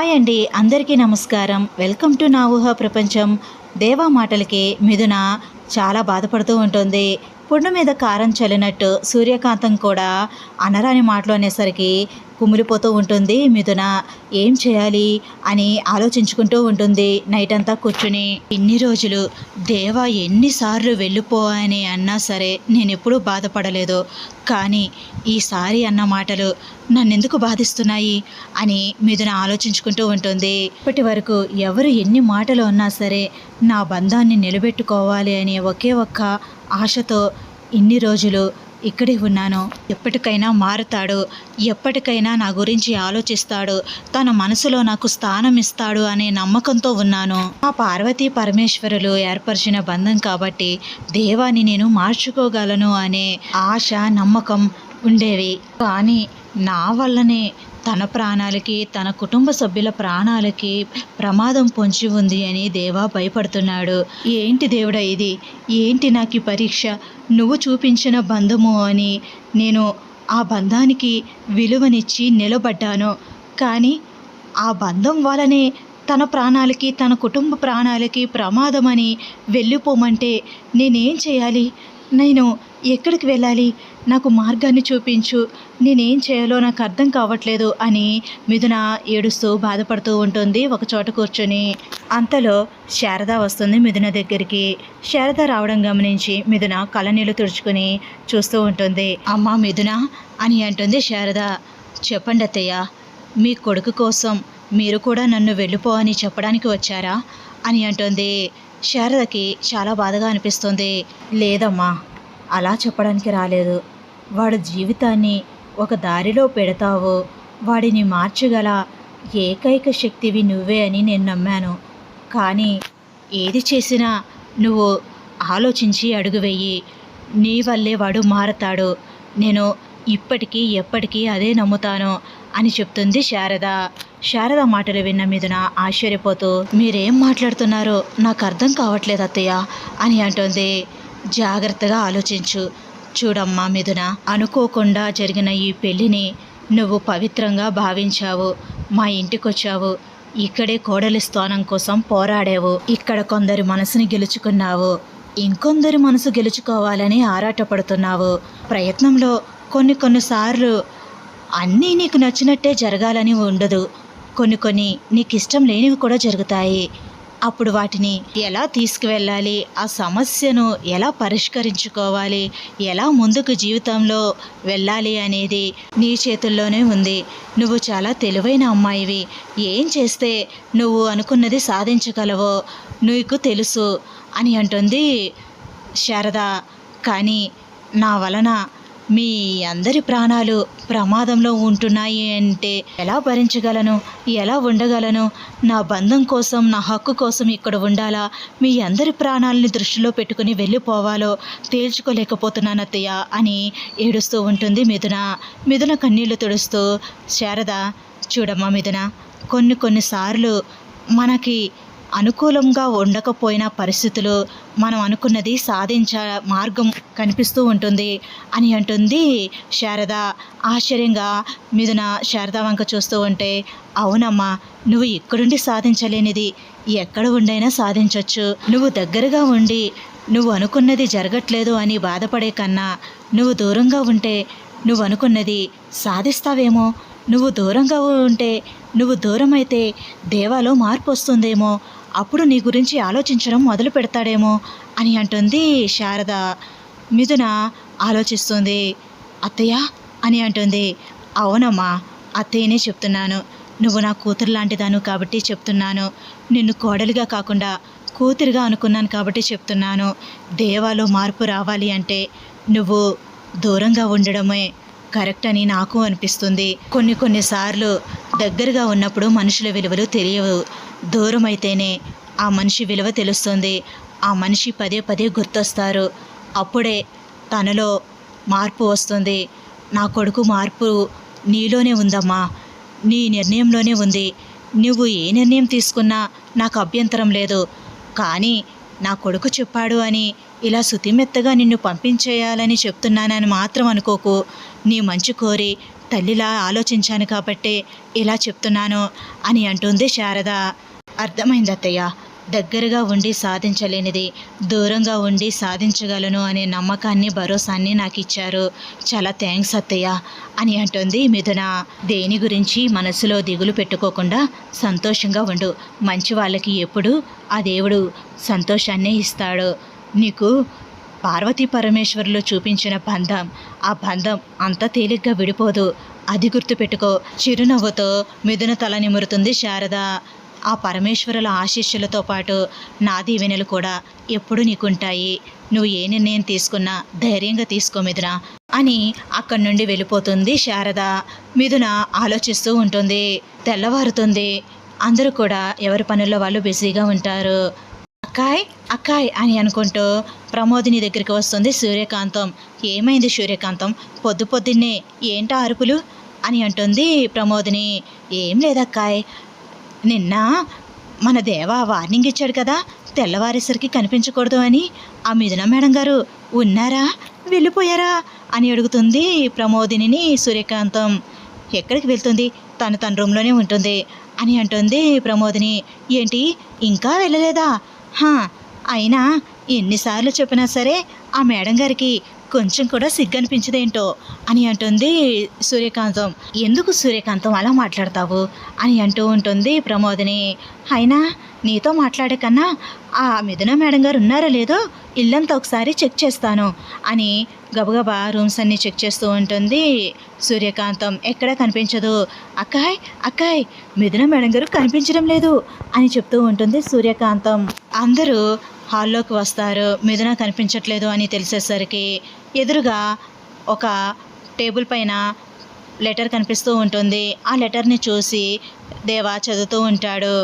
Hi అండి అందరికీ నమస్కారం. వెల్కమ్ టు నా ఊహ ప్రపంచం. దేవా మాటలకి మిథున చాలా బాధపడుతూ ఉంటుంది. పుండు మీద కారం చల్లినట్టు సూర్యకాంతం కూడా అనరాని మాటలు అనేసరికి కుమిలిపోతూ ఉంటుంది. మిథున ఏం చేయాలి? అని ఆలోచించుకుంటూ ఉంటుంది నైట్ అంతా కూర్చుని. ఇన్ని రోజులు దేవా ఎన్నిసార్లు వెళ్ళిపో అని అన్నా సరే నేను ఎప్పుడూ బాధపడలేదు. కానీ ఈసారి అన్న మాటలు నన్నెందుకు బాధిస్తున్నాయి? అని మిథున ఆలోచించుకుంటూ ఉంటుంది. ఇప్పటి వరకు ఎవరు ఎన్ని మాటలు ఉన్నా సరే నా బంధాన్ని నిలబెట్టుకోవాలి అనే ఒకే ఒక్క ఆశతో ఇన్ని రోజులు ఇక్కడే ఉన్నాను. ఎప్పటికైనా మారుతాడు. ఎప్పటికైనా నా గురించి ఆలోచిస్తాడు. తన మనసులో నాకు స్థానం ఇస్తాడు అనే నమ్మకంతో ఉన్నాను. ఆ పార్వతీ పరమేశ్వరులు ఏర్పరిచిన బంధం కాబట్టి దేవాన్ని నేను మార్చుకోగలను అనే ఆశ నమ్మకం ఉండేవి. కానీ నా వల్లనే తన ప్రాణాలకి తన కుటుంబ సభ్యుల ప్రాణాలకి ప్రమాదం పొంచి ఉంది అని దేవా భయపడుతున్నాడు. ఏంటి దేవుడా ఇది? ఏంటి నాకు ఈ పరీక్ష? నువ్వు చూపించిన బంధము అని నేను ఆ బంధానికి విలువనిచ్చి నిలబడ్డాను. కానీ ఆ బంధం వలనే తన ప్రాణాలకి తన కుటుంబ ప్రాణాలకి ప్రమాదమని వెళ్ళిపోమంటే నేనేం చేయాలి? నేను ఎక్కడికి వెళ్ళాలి? నాకు మార్గాన్ని చూపించు. నేనేం చేయాలో నాకు అర్థం కావట్లేదు అని మిథున ఏడుస్తూ బాధపడుతూ ఉంటుంది ఒక చోట కూర్చొని. అంతలో శారద వస్తుంది మిథున దగ్గరికి. శారద రావడం గమనించి మిథున కళ్ళనీళ్ళు తుడుచుకుని చూస్తూ ఉంటుంది. అమ్మా మిథున అని అంటుంది శారద. చెప్పండి అత్తయ్య మీ కొడుకు కోసం మీరు కూడా నన్ను వెళ్ళిపో అని చెప్పడానికి వచ్చారా? అని అంటుంది. శారదకి చాలా బాధగా అనిపిస్తుంది. లేదమ్మా అలా చెప్పడానికి రాలేదు. వాడి జీవితాన్ని ఒక దారిలో పెడతావో. వాడిని మార్చగల ఏకైక శక్తివి నువ్వే అని నేను నమ్మాను. కానీ ఏది చేసినా నువ్వు ఆలోచించి అడుగు వెయ్యి నీ వల్లే వాడు మారతాడు. నేను ఇప్పటికీ ఎప్పటికీ అదే నమ్ముతాను అని చెప్తుంది శారద. శారద మాటలు విన్న మీదున ఆశ్చర్యపోతూ మీరేం మాట్లాడుతున్నారో? నాకు అర్థం కావట్లేదు అత్తయ్య అని అంటుంది. జాగ్రత్తగా ఆలోచించు. చూడమ్మా మిథున అనుకోకుండా జరిగిన ఈ పెళ్ళిని నువ్వు పవిత్రంగా భావించావు. మా ఇంటికొచ్చావు. ఇక్కడే కోడలి స్థానం కోసం పోరాడావు. ఇక్కడ కొందరి మనసుని గెలుచుకున్నావు. ఇంకొందరి మనసు గెలుచుకోవాలని ఆరాటపడుతున్నావు. ప్రయత్నంలో కొన్ని కొన్నిసార్లు అన్నీ నీకు నచ్చినట్టే జరగాలని ఉండదు. కొన్ని కొన్ని నీకు ఇష్టం లేనివి కూడా జరుగుతాయి. అప్పుడు వాటిని ఎలా తీసుకువెళ్ళాలి? ఆ సమస్యను ఎలా పరిష్కరించుకోవాలి? ఎలా ముందుకు జీవితంలో వెళ్ళాలి అనేది నీ చేతుల్లోనే ఉంది. నువ్వు చాలా తెలివైన అమ్మాయివి. ఏం చేస్తే నువ్వు అనుకున్నది సాధించగలవో నీకు తెలుసు అని అంటుంది శారద. కానీ నా వలన మీ అందరి ప్రాణాలు ప్రమాదంలో ఉంటున్నాయి అంటే ఎలా భరించగలను? ఎలా ఉండగలను? నా బంధం కోసం నా హక్కు కోసం ఇక్కడ ఉండాలా? మీ అందరి ప్రాణాలని దృష్టిలో పెట్టుకుని వెళ్ళిపోవాలో? తేల్చుకోలేకపోతున్నాను అత్తయ్య అని ఏడుస్తూ ఉంటుంది మిథున. మిథున కన్నీళ్ళు తుడుస్తూ శారద చూడమ్మా మిథున కొన్ని కొన్నిసార్లు మనకి అనుకూలంగా ఉండకపోయిన పరిస్థితులు మనం అనుకున్నది సాధించ మార్గం కనిపిస్తూ ఉంటుంది అని అంటుంది శారద. ఆశ్చర్యంగా మిథున శారద వంక చూస్తూ ఉంటే అవునమ్మా నువ్వు ఇక్కడుండి సాధించలేనిది ఎక్కడ ఉండైనా సాధించవచ్చు నువ్వు దగ్గరగా ఉండి నువ్వు అనుకున్నది జరగట్లేదు అని బాధపడే కన్నా నువ్వు దూరంగా ఉంటే నువ్వు అనుకున్నది సాధిస్తావేమో. నువ్వు దూరంగా ఉంటే నువ్వు దూరం అయితే దేవాలో మార్పు వస్తుందేమో అప్పుడు నీ గురించి ఆలోచించడం మొదలు పెడతాడేమో అని అంటుంది శారద. మిథున ఆలోచిస్తుంది. అత్తయ్య అని అంటుంది. అవునమ్మా అత్తయ్యనే చెప్తున్నాను. నువ్వు నా కూతురు లాంటిదాను కాబట్టి చెప్తున్నాను. నిన్ను కోడలిగా కాకుండా కూతురుగా అనుకున్నాను కాబట్టి చెప్తున్నాను. దేవాలో మార్పు రావాలి అంటే నువ్వు దూరంగా ఉండడమే కరెక్ట్ అని నాకు అనిపిస్తుంది. కొన్ని కొన్నిసార్లు దగ్గరగా ఉన్నప్పుడు మనుషుల విలువలు తెలియవు. దూరం అయితేనే ఆ మనిషి విలువ తెలుస్తుంది. ఆ మనిషి పదే పదే గుర్తొస్తారు. అప్పుడే తనలో మార్పు వస్తుంది. నా కొడుకు మార్పు నీలోనే ఉందమ్మా. నీ నిర్ణయంలోనే ఉంది. నువ్వు ఏ నిర్ణయం తీసుకున్నా నాకు అభ్యంతరం లేదు. కానీ నా కొడుకు చెప్పాడు అని ఇలా శుతిమెత్తగా నిన్ను పంపించేయాలని చెప్తున్నానని మాత్రం అనుకోకు. నీ మంచి కోరి తల్లిలా ఆలోచించాను కాబట్టే ఇలా చెప్తున్నాను అని అంటుంది శారద. అర్థమైంది అత్తయ్య దగ్గరగా ఉండి సాధించలేనిది దూరంగా ఉండి సాధించగలను అనే నమ్మకాన్ని భరోసాన్ని నాకు ఇచ్చారు చాలా థ్యాంక్స్ అత్తయ్య అని అంటుంది మిథున. దేని గురించి మనసులో దిగులు పెట్టుకోకుండా సంతోషంగా ఉండు. మంచి వాళ్ళకి ఎప్పుడు ఆ దేవుడు సంతోషాన్నే ఇస్తాడు. నీకు పార్వతీ పరమేశ్వరులు చూపించిన బంధం ఆ బంధం అంత తేలిగ్గా విడిపోదు. అది గుర్తుపెట్టుకో. చిరునవ్వుతో మిథున తల నిమురుతుంది శారద. ఆ పరమేశ్వరుల ఆశీస్సులతో పాటు నా దీవెనలు కూడా ఎప్పుడు నీకుంటాయి. నువ్వు ఏ నిర్ణయం తీసుకున్నా ధైర్యంగా తీసుకో మిథున అని అక్కడి నుండి వెళ్ళిపోతుంది శారద. మిథున ఆలోచిస్తూ ఉంటుంది. తెల్లవారుతుంది. అందరూ కూడా ఎవరి పనుల్లో వాళ్ళు బిజీగా ఉంటారు. అక్కాయ్ అక్కాయ్ అని అనుకుంటూ ప్రమోదిని దగ్గరికి వస్తుంది సూర్యకాంతం. ఏమైంది సూర్యకాంతం? పొద్దు పొద్దున్నే ఏంటా అరుపులు? అని అంటుంది ప్రమోదిని. ఏం లేదక్కాయ్. నిన్న మన దేవ వార్నింగ్ ఇచ్చాడు కదా తెల్లవారేసరికి కనిపించకూడదు అని. ఆ మిథున మేడం గారు ఉన్నారా? వెళ్ళిపోయారా? అని అడుగుతుంది ప్రమోదినిని సూర్యకాంతం. ఎక్కడికి వెళ్తుంది? తను తన రూమ్లోనే ఉంటుంది అని అంటుంది ప్రమోదిని. ఏంటి? ఇంకా వెళ్ళలేదా? హా అయినా ఎన్నిసార్లు చెప్పినా సరే ఆ మేడం గారికి కొంచెం కూడా సిగ్గనిపించదేంటో అని అంటుంది సూర్యకాంతం. ఎందుకు సూర్యకాంతం అలా మాట్లాడతావు అని అంటూ ఉంటుంది ప్రమోదిని. అయినా నీతో మాట్లాడే కన్నా ఆ మిథున మేడం గారు ఉన్నారో లేదో ఇల్లంతా ఒకసారి చెక్ చేస్తాను అని గబగబా రూమ్స్ అన్నీ చెక్ చేస్తూ ఉంటుంది సూర్యకాంతం. ఎక్కడా కనిపించదు. అక్కాయ్ అక్కాయ్ మిథున మేడం గారు కనిపించడం లేదు అని చెప్తూ ఉంటుంది సూర్యకాంతం. అందరూ హాల్లోకి వస్తారు మిథున కనిపించట్లేదు అని తెలిసేసరికి ఎదురుగా ఒక టేబుల్ పైన లెటర్ కనిపిస్తూ ఉంటుంది. ఆ లెటర్ని చూసి దేవా చదువుతూ ఉంటాడు.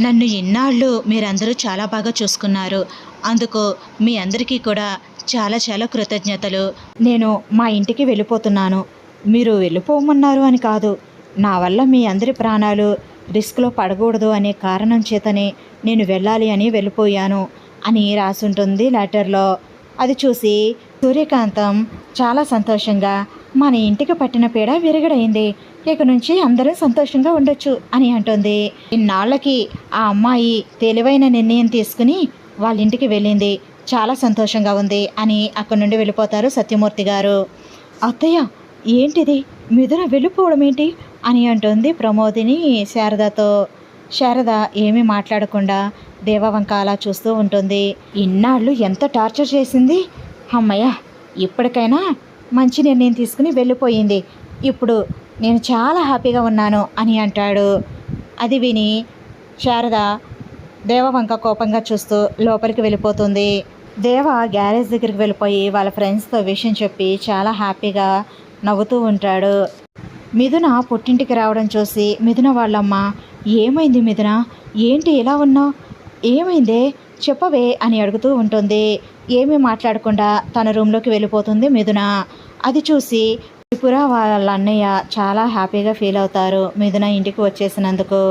నన్ను ఇన్నాళ్ళు మీరందరూ చాలా బాగా చూసుకున్నారు. అందుకు మీ అందరికీ కూడా చాలా చాలా కృతజ్ఞతలు. నేను మా ఇంటికి వెళ్ళిపోతున్నాను. మీరు వెళ్ళిపోమన్నారు అని కాదు. నా వల్ల మీ అందరి ప్రాణాలు రిస్క్లో పడకూడదు అనే కారణం చేతనే నేను వెళ్ళాలి అని వెళ్ళిపోయాను అని రాసుంటుంది లెటర్లో అది చూసి సూర్యకాంతం చాలా సంతోషంగా మన ఇంటికి పట్టిన పీడ విరగడైంది. ఇక నుంచి అందరూ సంతోషంగా ఉండొచ్చు అని అంటుంది. ఇన్నాళ్ళకి ఆ అమ్మాయి తెలివైన నిర్ణయం తీసుకుని వాళ్ళ ఇంటికి వెళ్ళింది. చాలా సంతోషంగా ఉంది అని అక్కడి నుండి వెళ్ళిపోతారు సత్యమూర్తి గారు. అత్తయ్య ఏంటిది? మిథున వెళ్ళిపోవడం ఏంటి అని అంటుంది ప్రమోదిని. శారదతో శారద ఏమీ మాట్లాడకుండా దేవవంక అలా చూస్తూ ఉంటుంది. ఇన్నాళ్ళు ఎంత టార్చర్ చేసింది? అమ్మయ్య ఇప్పటికైనా మంచి నిర్ణయం తీసుకుని వెళ్ళిపోయింది. ఇప్పుడు నేను చాలా హ్యాపీగా ఉన్నాను అని అంటాడు. అది విని శారద దేవవంక కోపంగా చూస్తూ లోపలికి వెళ్ళిపోతుంది. దేవ గ్యారేజ్ దగ్గరికి వెళ్ళిపోయి వాళ్ళ ఫ్రెండ్స్తో విషయం చెప్పి చాలా హ్యాపీగా నవ్వుతూ ఉంటాడు. మిథున పుట్టింటికి రావడం చూసి మిథున వాళ్ళమ్మ ఏమైంది మిథున? ఏంటి ఎలా ఉన్నావు? ఏమైందే? చెప్పవే అని అడుగుతూ ఉంటుంది. ఏమీ మాట్లాడకుండా తన రూమ్లోకి వెళ్ళిపోతుంది మిథున. అది చూసి త్రిపుర వాళ్ళ అన్నయ్య చాలా హ్యాపీగా ఫీల్ అవుతారు మిథున ఇంటికి వచ్చేసినందుకు.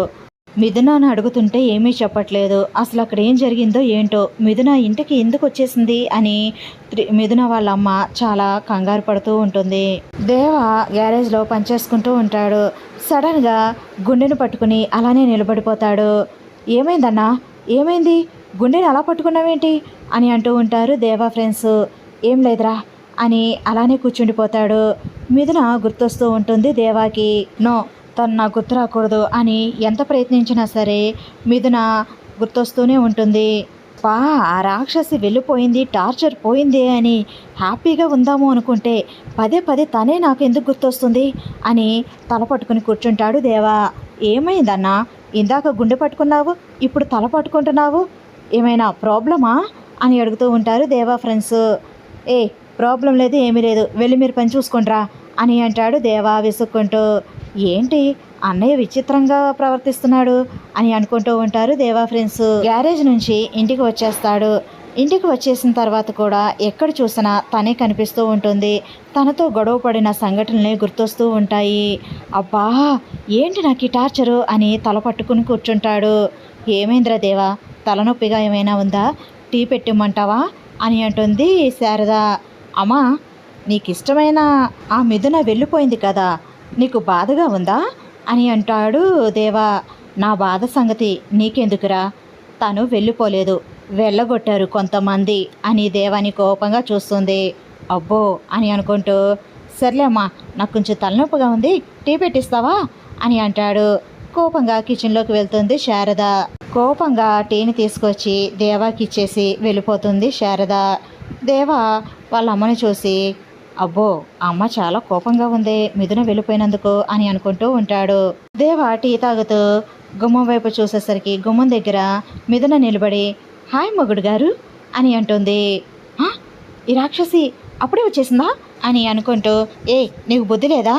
మిథునను అడుగుతుంటే ఏమీ చెప్పట్లేదు. అసలు అక్కడ ఏం జరిగిందో ఏంటో మిథున ఇంటికి ఎందుకు వచ్చేసింది అని త్రి- మిథున వాళ్ళ అమ్మ చాలా కంగారు పడుతూ ఉంటుంది. దేవ గ్యారేజ్లో పనిచేసుకుంటూ ఉంటాడు. సడన్గా గుండెను పట్టుకుని అలానే నిలబడిపోతాడు. ఏమైందన్నా? ఏమైంది? గుండెని అలా పట్టుకున్నావేంటి? అని అంటూ ఉంటారు దేవా ఫ్రెండ్స్. ఏం లేదురా అని అలానే కూర్చుండిపోతాడు. మిథున గుర్తొస్తూ ఉంటుంది దేవాకి. నో తను నా గుర్తు రాకూడదు అని ఎంత ప్రయత్నించినా సరే మిథున గుర్తొస్తూనే ఉంటుంది. పా ఆ రాక్షసి వెళ్ళిపోయింది టార్చర్ పోయింది అని హ్యాపీగా ఉందాము అనుకుంటే పదే పదే తనే నాకు ఎందుకు గుర్తొస్తుంది? అని తల పట్టుకుని కూర్చుంటాడు దేవా. ఏమైందన్నా? ఇందాక గుండె పట్టుకున్నావు ఇప్పుడు తల పట్టుకుంటున్నావు? ఏమైనా ప్రాబ్లమా? అని అడుగుతూ ఉంటారు దేవా ఫ్రెండ్స్. ఏ ప్రాబ్లం లేదు ఏమీ లేదు. వెళ్ళి మీరు పని చూసుకుంట్రా అని అంటాడు దేవా విసుక్కుంటూ. ఏంటి అన్నయ్య విచిత్రంగా ప్రవర్తిస్తున్నాడు అని అనుకుంటూ ఉంటారు దేవా ఫ్రెండ్స్. గ్యారేజ్ నుంచి ఇంటికి వచ్చేస్తాడు. ఇంటికి వచ్చేసిన తర్వాత కూడా ఎక్కడ చూసినా తనే కనిపిస్తూ ఉంటుంది. తనతో గొడవ పడిన సంఘటనలే గుర్తొస్తూ ఉంటాయి. అబ్బా ఏంటి నాకు ఈ టార్చరు అని తల పట్టుకుని కూర్చుంటాడు. ఏమైందిరా దేవా తలనొప్పిగా ఏమైనా ఉందా? టీ పెట్టిమ్మంటావా అని అంటుంది శారద. అమ్మా నీకు ఇష్టమైన ఆ మిథున వెళ్ళిపోయింది కదా నీకు బాధగా ఉందా? అని అంటాడు దేవా. నా బాధ సంగతి నీకెందుకురా? తను వెళ్ళిపోలేదు. వెళ్ళగొట్టారు కొంతమంది అని దేవాని కోపంగా చూస్తుంది. అబ్బో అని అనుకుంటూ సర్లేమ్మా నాకు కొంచెం తలనొప్పిగా ఉంది టీ పెట్టిస్తావా? అని అంటాడు. కోపంగా కిచెన్లోకి వెళ్తుంది శారద. కోపంగా టీని తీసుకొచ్చి దేవాకి ఇచ్చేసి వెళ్ళిపోతుంది శారద. దేవా వాళ్ళ అమ్మని చూసి అబ్బో అమ్మ చాలా కోపంగా ఉంది మిథున వెళ్ళిపోయినందుకు అని అనుకుంటూ ఉంటాడు. దేవా టీ తాగుతూ గుమ్మం వైపు చూసేసరికి గుమ్మం దగ్గర మిథున నిలబడి హాయ్ మొగుడు గారు అని అంటుంది. ఈ రాక్షసి అప్పుడే వచ్చేసిందా? అని అనుకుంటూ ఏ నీకు బుద్ధి లేదా?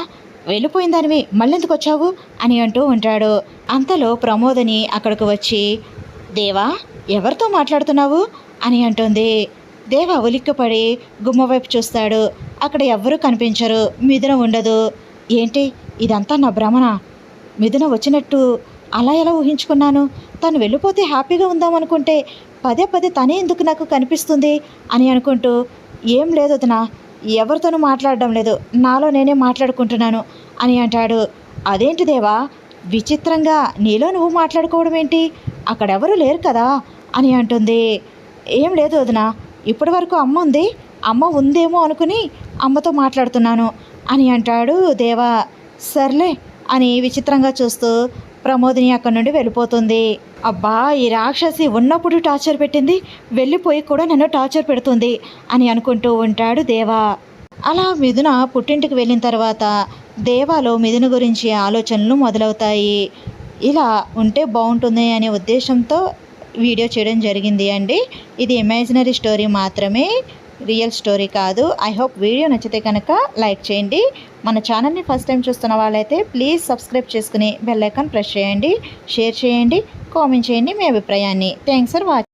వెళ్ళిపోయిందానివి మళ్ళెందుకు వచ్చావు? అని అంటూ ఉంటాడు. అంతలో ప్రమోదని అక్కడికి వచ్చి దేవా ఎవరితో మాట్లాడుతున్నావు? అని అంటుంది. దేవా ఉలిక్కపడి గుమ్మ వైపు చూస్తాడు. అక్కడ ఎవ్వరూ కనిపించరు. మిథున ఉండదు. ఏంటి? ఇదంతా నా భ్రమణ మిథున వచ్చినట్టు అలా ఎలా ఊహించుకున్నాను? తను వెళ్ళిపోతే హ్యాపీగా ఉందామనుకుంటే పదే పదే తనే ఎందుకు నాకు కనిపిస్తుంది అని అనుకుంటూ ఏం లేదు వదినా ఎవరితోనూ మాట్లాడడం లేదు. నాలో నేనే మాట్లాడుకుంటున్నాను అని అంటాడు. అదేంటి దేవా? విచిత్రంగా నీలో నువ్వు మాట్లాడుకోవడం ఏంటి? అక్కడెవరూ లేరు కదా అని అంటుంది. ఏం లేదు వదినా ఇప్పటి వరకు అమ్మ ఉంది. అమ్మ ఉందేమో అనుకుని అమ్మతో మాట్లాడుతున్నాను అని అంటాడు దేవా. సర్లే అని విచిత్రంగా చూస్తూ ప్రమోదిని అక్కడి నుండి వెళ్ళిపోతుంది. అబ్బా ఈ రాక్షసి ఉన్నప్పుడు టార్చర్ పెట్టింది వెళ్ళిపోయి కూడా నన్ను టార్చర్ పెడుతుంది అని అనుకుంటూ ఉంటాడు దేవా. అలా మిథున పుట్టింటికి వెళ్ళిన తర్వాత దేవాలో మిథున గురించి ఆలోచనలు మొదలవుతాయి. ఇలా ఉంటే బాగుంటుంది అనే ఉద్దేశంతో వీడియో చేయడం జరిగింది అండి. ఇది ఇమాజినరీ స్టోరీ మాత్రమే. రియల్ స్టోరీ కాదు. ఐ హోప్ వీడియో నచ్చితే కనుక లైక్ చేయండి. మన ఛానల్ని ఫస్ట్ టైం చూస్తున్న వాళ్ళైతే ప్లీజ్ సబ్స్క్రైబ్ చేసుకుని బెల్ ఐకాన్ ప్రెస్ చేయండి. షేర్ చేయండి. కామెంట్ చేయండి మీ అభిప్రాయాన్ని. Thanks for watching